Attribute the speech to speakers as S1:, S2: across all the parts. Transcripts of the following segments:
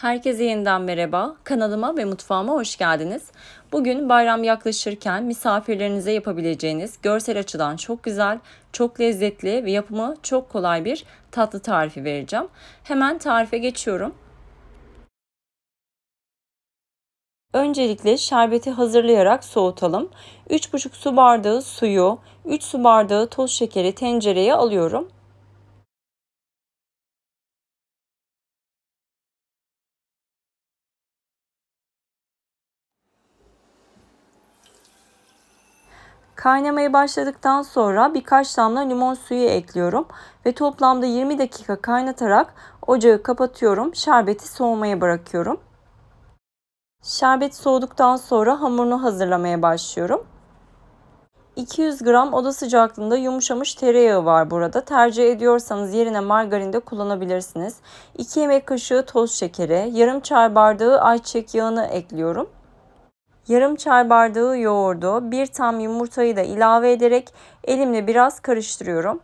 S1: Herkese yeniden merhaba. Kanalıma ve mutfağıma hoş geldiniz. Bugün bayram yaklaşırken misafirlerinize yapabileceğiniz görsel açıdan çok güzel, çok lezzetli ve yapımı çok kolay bir tatlı tarifi vereceğim. Hemen tarife geçiyorum. Öncelikle şerbeti hazırlayarak soğutalım. 3,5 su bardağı suyu, 3 su bardağı toz şekeri tencereye alıyorum. Kaynamaya başladıktan sonra birkaç damla limon suyu ekliyorum ve toplamda 20 dakika kaynatarak ocağı kapatıyorum. Şerbeti soğumaya bırakıyorum. Şerbet soğuduktan sonra hamurunu hazırlamaya başlıyorum. 200 gram oda sıcaklığında yumuşamış tereyağı var burada. Tercih ediyorsanız yerine margarin de kullanabilirsiniz. 2 yemek kaşığı toz şekeri, yarım çay bardağı ayçiçek yağını ekliyorum. Yarım çay bardağı yoğurdu, bir tam yumurtayı da ilave ederek elimle biraz karıştırıyorum.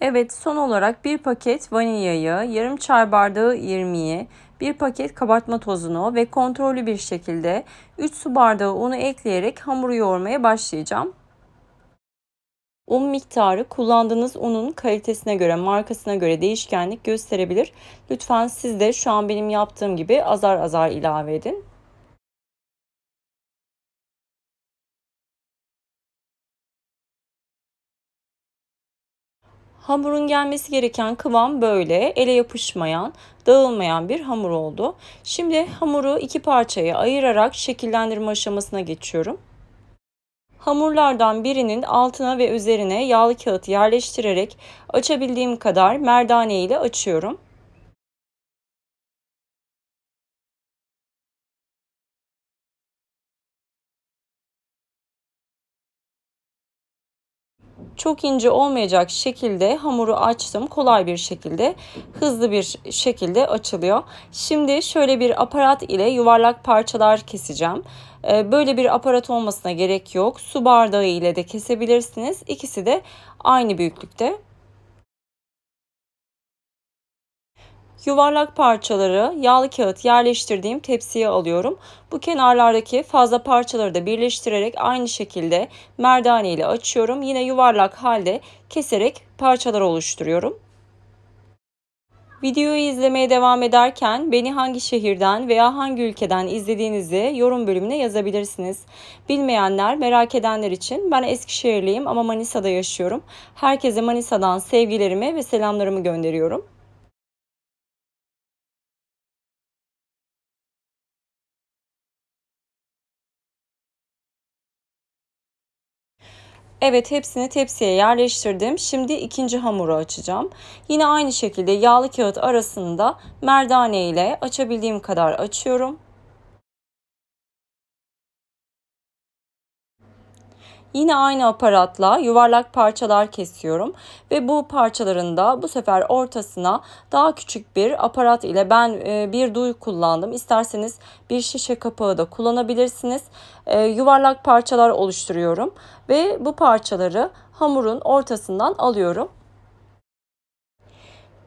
S1: Evet son olarak bir paket vanilyayı, yarım çay bardağı irmiği, bir paket kabartma tozunu ve kontrollü bir şekilde 3 su bardağı unu ekleyerek hamuru yoğurmaya başlayacağım. Un miktarı kullandığınız unun kalitesine göre, markasına göre değişkenlik gösterebilir. Lütfen siz de şu an benim yaptığım gibi azar azar ilave edin. Hamurun gelmesi gereken kıvam böyle. Ele yapışmayan, dağılmayan bir hamur oldu. Şimdi hamuru iki parçaya ayırarak şekillendirme aşamasına geçiyorum. Hamurlardan birinin altına ve üzerine yağlı kağıt yerleştirerek açabildiğim kadar merdane ile açıyorum. çok ince olmayacak şekilde hamuru açtım. Kolay bir şekilde, hızlı bir şekilde açılıyor. Şimdi şöyle bir aparat ile yuvarlak parçalar keseceğim. Ee, böyle bir aparat olmasına gerek yok. Su bardağı ile de kesebilirsiniz. İkisi de aynı büyüklükte. Yuvarlak parçaları yağlı kağıt yerleştirdiğim tepsiye alıyorum. Bu kenarlardaki fazla parçaları da birleştirerek aynı şekilde merdane ile açıyorum. Yine yuvarlak halde keserek parçalar oluşturuyorum. Videoyu izlemeye devam ederken beni hangi şehirden veya hangi ülkeden izlediğinizi yorum bölümüne yazabilirsiniz. Bilmeyenler, merak edenler için ben Eskişehirliyim ama Manisa'da yaşıyorum. Herkese Manisa'dan sevgilerimi ve selamlarımı gönderiyorum. Evet hepsini tepsiye yerleştirdim. Şimdi ikinci hamuru açacağım. Yine aynı şekilde yağlı kağıt arasında merdane ile açabildiğim kadar açıyorum. Yine aynı aparatla yuvarlak parçalar kesiyorum ve bu parçaların da bu sefer ortasına daha küçük bir aparat ile ben e, bir duy kullandım. İsterseniz bir şişe kapağı da kullanabilirsiniz. E, yuvarlak parçalar oluşturuyorum ve bu parçaları hamurun ortasından alıyorum.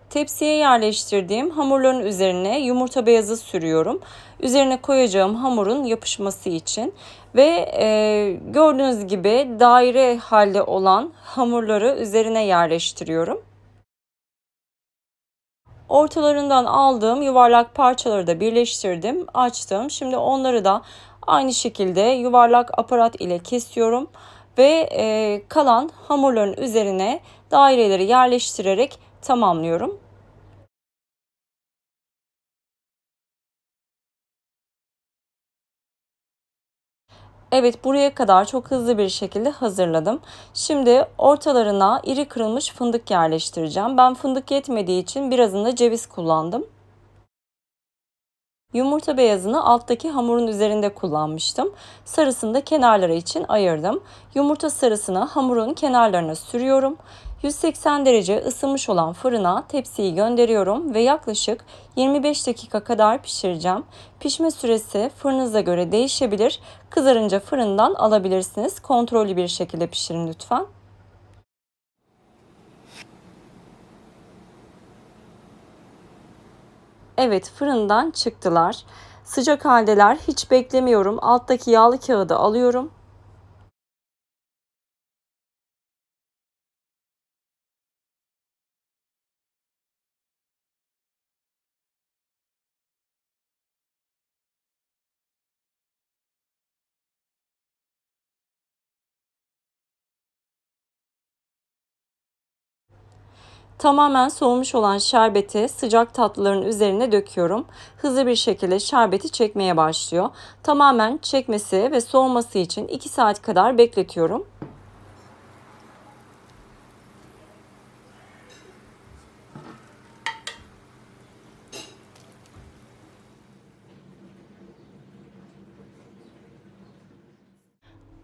S1: Tepsiye yerleştirdiğim hamurların üzerine yumurta beyazı sürüyorum. Üzerine koyacağım hamurun yapışması için ve e, gördüğünüz gibi daire halde olan hamurları üzerine yerleştiriyorum. Ortalarından aldığım yuvarlak parçaları da birleştirdim, açtım. Şimdi onları da aynı şekilde yuvarlak aparat ile kesiyorum ve e, kalan hamurların üzerine daireleri yerleştirerek tamamlıyorum. Evet buraya kadar çok hızlı bir şekilde hazırladım. Şimdi ortalarına iri kırılmış fındık yerleştireceğim. Ben fındık yetmediği için birazını ceviz kullandım. Yumurta beyazını alttaki hamurun üzerinde kullanmıştım. Sarısını da kenarları için ayırdım. Yumurta sarısını hamurun kenarlarına sürüyorum. 180 derece ısınmış olan fırına tepsiyi gönderiyorum ve yaklaşık 25 dakika kadar pişireceğim. Pişme süresi fırınıza göre değişebilir. Kızarınca fırından alabilirsiniz. Kontrollü bir şekilde pişirin lütfen. Evet fırından çıktılar. Sıcak haldeler hiç beklemiyorum. Alttaki yağlı kağıdı alıyorum. Tamamen soğumuş olan şerbeti sıcak tatlıların üzerine döküyorum. Hızlı bir şekilde şerbeti çekmeye başlıyor. Tamamen çekmesi ve soğuması için 2 saat kadar bekletiyorum.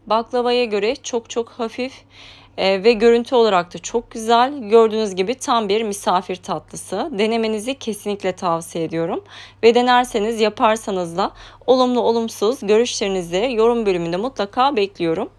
S1: Baklavaya göre çok çok hafif e, ve görüntü olarak da çok güzel. Gördüğünüz gibi tam bir misafir tatlısı. Denemenizi kesinlikle tavsiye ediyorum. Ve denerseniz yaparsanız da olumlu olumsuz görüşlerinizi yorum bölümünde mutlaka bekliyorum.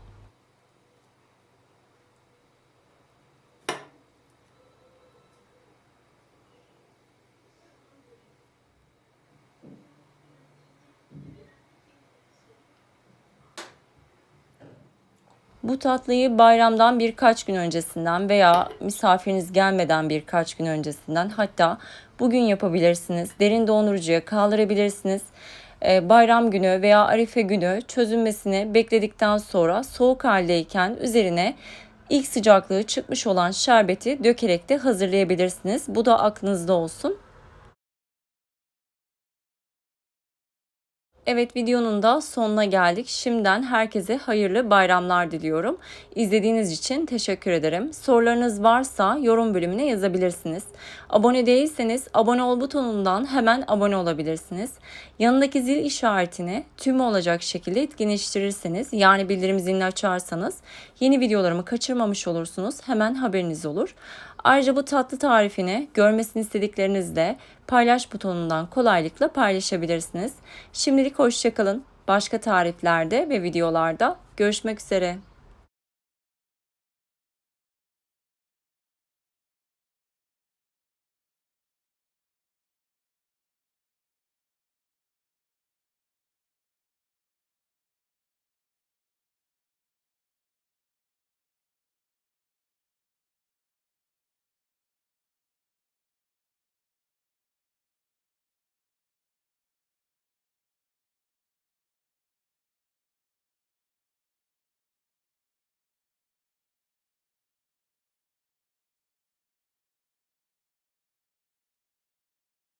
S1: Bu tatlıyı bayramdan birkaç gün öncesinden veya misafiriniz gelmeden birkaç gün öncesinden hatta bugün yapabilirsiniz. Derin dondurucuya kaldırabilirsiniz. Ee, bayram günü veya arife günü çözünmesini bekledikten sonra soğuk haldeyken üzerine ilk sıcaklığı çıkmış olan şerbeti dökerek de hazırlayabilirsiniz. Bu da aklınızda olsun. Evet videonun da sonuna geldik. Şimdiden herkese hayırlı bayramlar diliyorum. İzlediğiniz için teşekkür ederim. Sorularınız varsa yorum bölümüne yazabilirsiniz. Abone değilseniz abone ol butonundan hemen abone olabilirsiniz. Yanındaki zil işaretini tüm olacak şekilde etkinleştirirseniz yani bildirim zilini açarsanız yeni videolarımı kaçırmamış olursunuz. Hemen haberiniz olur. Ayrıca bu tatlı tarifini görmesini istediklerinizde paylaş butonundan kolaylıkla paylaşabilirsiniz. Şimdilik hoşçakalın. Başka tariflerde ve videolarda görüşmek üzere.